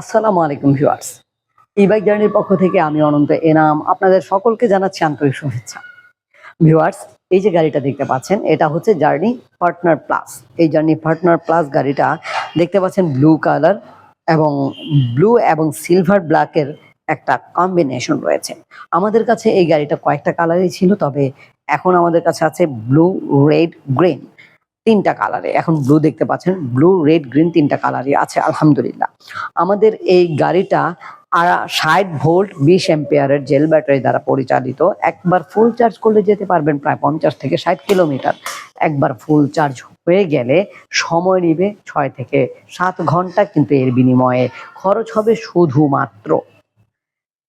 আসসালামু আলাইকুম ভিউয়ার্স। ই বাইক জার্নির পক্ষ থেকে আমি অনন্ত এনাম। আপনাদের সকলকে জানাচ্ছি আন্তরিক শুভেচ্ছা। ভিউয়ার্স, এই যে গাড়িটা দেখতে পাচ্ছেন, এটা হচ্ছে জার্নি পার্টনার প্লাস এই জার্নি পার্টনার প্লাস গাড়িটা দেখতে পাচ্ছেন ব্লু কালার এবং ব্লু এবং সিলভার ব্ল্যাকের একটা কম্বিনেশন রয়েছে। আমাদের কাছে এই গাড়িটা কয়েকটা কালারই ছিল, তবে এখন আমাদের কাছে আছে ব্লু রেড গ্রিন তিনটা কালারে। এখন ব্লু দেখতে পাচ্ছেন ব্লু রেড গ্রিন তিনটা কালারই আছে, আলহামদুলিল্লাহ। আমাদের এই গাড়িটা ষাট ভোল্ট, বিশ এম্পিয়ারের জেল ব্যাটারি দ্বারা পরিচালিত। একবার ফুল চার্জ করলে যেতে পারবেন প্রায় পঞ্চাশ থেকে ষাট কিলোমিটার একবার ফুল চার্জ হয়ে গেলে সময় নিবে ছয় থেকে সাত ঘণ্টা, কিন্তু এর বিনিময়ে খরচ হবে শুধুমাত্র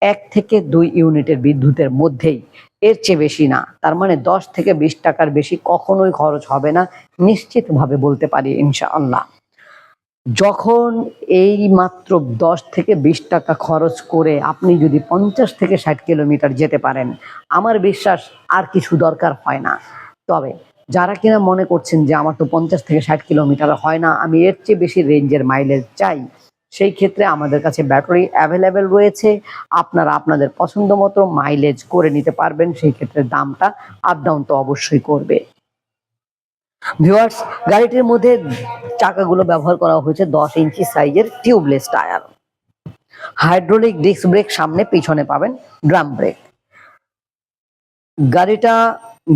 এক থেকে দুই ইউনিটের বিদ্যুতের মধ্যেই। এর চেয়ে বেশি না। তার মানে দশ থেকে বিশ টাকার বেশি কখনোই খরচ হবে না। নিশ্চিতভাবে বলতে পারি ইনশাআল্লাহ। যখন এই মাত্র দশ থেকে বিশ টাকা খরচ করে আপনি যদি পঞ্চাশ থেকে ষাট কিলোমিটার যেতে পারেন, আমার বিশ্বাস আর কিছু দরকার হয় না। তবে যারা কিনা মনে করছেন যে আমার তো পঞ্চাশ থেকে ষাট কিলোমিটার হয় না, আমি এর চেয়ে বেশি রেঞ্জের মাইলেজ চাই। সেই ক্ষেত্রে আমাদের কাছে ব্যাটারি অ্যাভেলেবেল রয়েছে। আপনারা আপনাদের পছন্দ মতো মাইলেজ করে নিতে পারবেন, সেই ক্ষেত্রে দামটা আপ ডাউন তো অবশ্যই করবে। ভিউয়ার্স গাড়িটির মধ্যে চাকাগুলো ব্যবহার করা হয়েছে দশ ইঞ্চি সাইজের tubeless tyre hydraulic disc brake সামনে পিছনে পাবেন ড্রাম ব্রেক গাড়িটা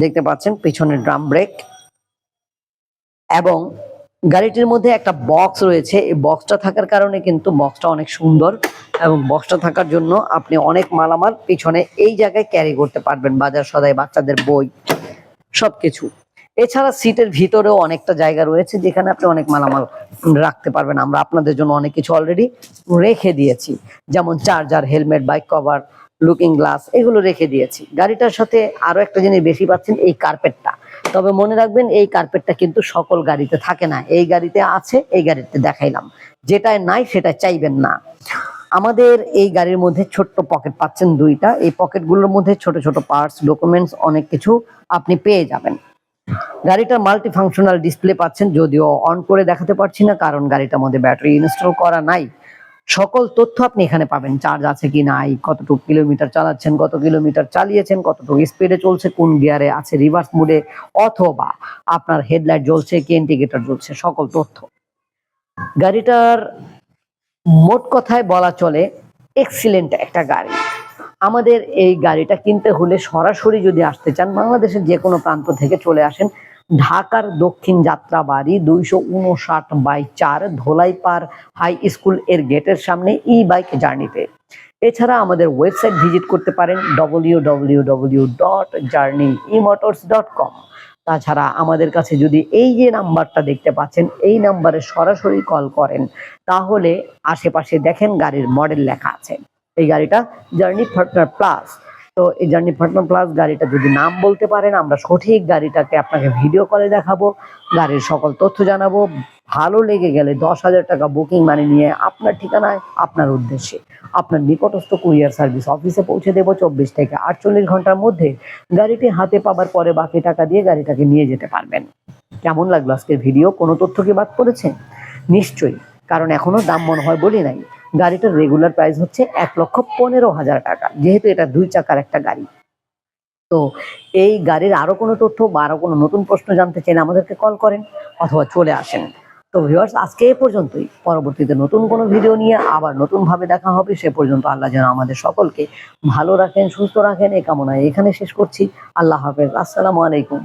দেখতে পাচ্ছেন, পিছনে ড্রাম ব্রেক এবং গাড়িটির মধ্যে একটা বক্স রয়েছে। এই বক্সটা থাকার কারণে কিন্তু বক্সটা অনেক সুন্দর এবং বক্সটা থাকার জন্য আপনি অনেক মালামাল পিছনে এই জায়গায় ক্যারি করতে পারবেন, বাজার সদাই, বাচ্চাদের বই, সবকিছু। এছাড়া সিটের ভিতরেও অনেকটা জায়গা রয়েছে যেখানে আপনি অনেক মালামাল রাখতে পারবেন। আমরা আপনাদের জন্য অনেক কিছু অলরেডি রেখে দিয়েছি। যেমন charger helmet bike cover looking glass এগুলো রেখে দিয়েছি। গাড়িটার সাথে আরও একটা জিনিস বেশি পাচ্ছেন, এই কার্পেটটা তবে মনে রাখবেন, এই কার্পেটটা কিন্তু সকল গাড়িতে থাকে না। এই গাড়িতে আছে, এই গাড়িতে দেখাইলাম। যেটায় নাই সেটা চাইবেন না। আমাদের এই গাড়ির মধ্যে ছোট্ট পকেট পাচ্ছেন দুইটা। এই পকেটগুলোর মধ্যে ছোট ছোট পার্টস ডকুমেন্টস অনেক কিছু আপনি পেয়ে যাবেন। গাড়িটা মাল্টি ফাংশনাল ডিসপ্লে পাচ্ছেন, যদিও অন করে দেখাতে পারছি না, কারণ গাড়িটার মধ্যে ব্যাটারি ইনস্টল করা নাই। সকল তথ্য আপনি এখানে পাবেন। চার্জ আছে কি নাই, কতটুকু কিলোমিটার চালাচ্ছেন, কত কিলোমিটার চালিয়েছেন, কতটুকু স্পিডে চলছে, কোন গিয়ারে আছে রিভার্স মোডে অথবা আপনার হেডলাইট জ্বলছে, কি ইন্ডিকেটর জ্বলছে, সকল তথ্য। গাড়িটার মোট কথায় বলা চলে এক্সিলেন্ট একটা গাড়ি। আমাদের এই গাড়িটা কিনতে হলে সরাসরি যদি আসতে চান, বাংলাদেশের যে কোনো প্রান্ত থেকে চলে আসেন ঢাকার দক্ষিণ যাত্রাবাড়ি দুইশো উনষাট বাই চার ধোলাইপাড় হাই স্কুলের গেটের সামনে ই বাইক জার্নিতে এছাড়া আমাদের ওয়েবসাইট ভিজিট করতে পারেন W W W dot journey dot com তাছাড়া আমাদের কাছে যদি এই যে নাম্বারটা দেখতে পাচ্ছেন, এই নাম্বারে সরাসরি কল করেন, তাহলে আশেপাশে দেখেন গাড়ির মডেল লেখা আছে। এই গাড়িটা জার্নি পার্টনার প্লাস তো এই জার্নি পার্টনার প্লাস গাড়িটা যদি নাম বলতে পারেন, আমরা সঠিক গাড়িটাকে আপনাকে ভিডিও কলে দেখাবো, গাড়ির সকল তথ্য জানাব। ভালো লেগে গেলে দশ হাজার টাকা বুকিং মানি নিয়ে আপনার ঠিকানায়, আপনার উদ্দেশ্যে আপনার নিকটস্থ কুরিয়ার সার্ভিস অফিসে পৌঁছে দেবো চব্বিশ থেকে আটচল্লিশ ঘণ্টার মধ্যে। গাড়িটি হাতে পাবার পরে বাকি টাকা দিয়ে গাড়িটাকে নিয়ে যেতে পারবেন। কেমন লাগল আজকের ভিডিও কোনো তথ্য কি বাদ পড়েছে? নিশ্চয়ই, কারণ এখনও দাম মনে হয় বলি নাই। গাড়িটার রেগুলার প্রাইস হচ্ছে এক লক্ষ পনেরো হাজার টাকা। যেহেতু এটা দুই চাকার একটা গাড়ি। তো এই গাড়ির আরও কোনো তথ্য বা আরও কোনো নতুন প্রশ্ন জানতে চাইলে আমাদেরকে কল করেন অথবা চলে আসেন। তো ভিউয়ার্স আজকে এ পর্যন্তই। পরবর্তীতে নতুন কোনো ভিডিও নিয়ে আবার নতুন ভাবে দেখা হবে, সে পর্যন্ত আল্লাহ যেন আমাদের সকলকে ভালো রাখেন, সুস্থ রাখেন এই কামনায় এখানে শেষ করছি। আল্লাহ হাফেজ। আসসালামু আলাইকুম।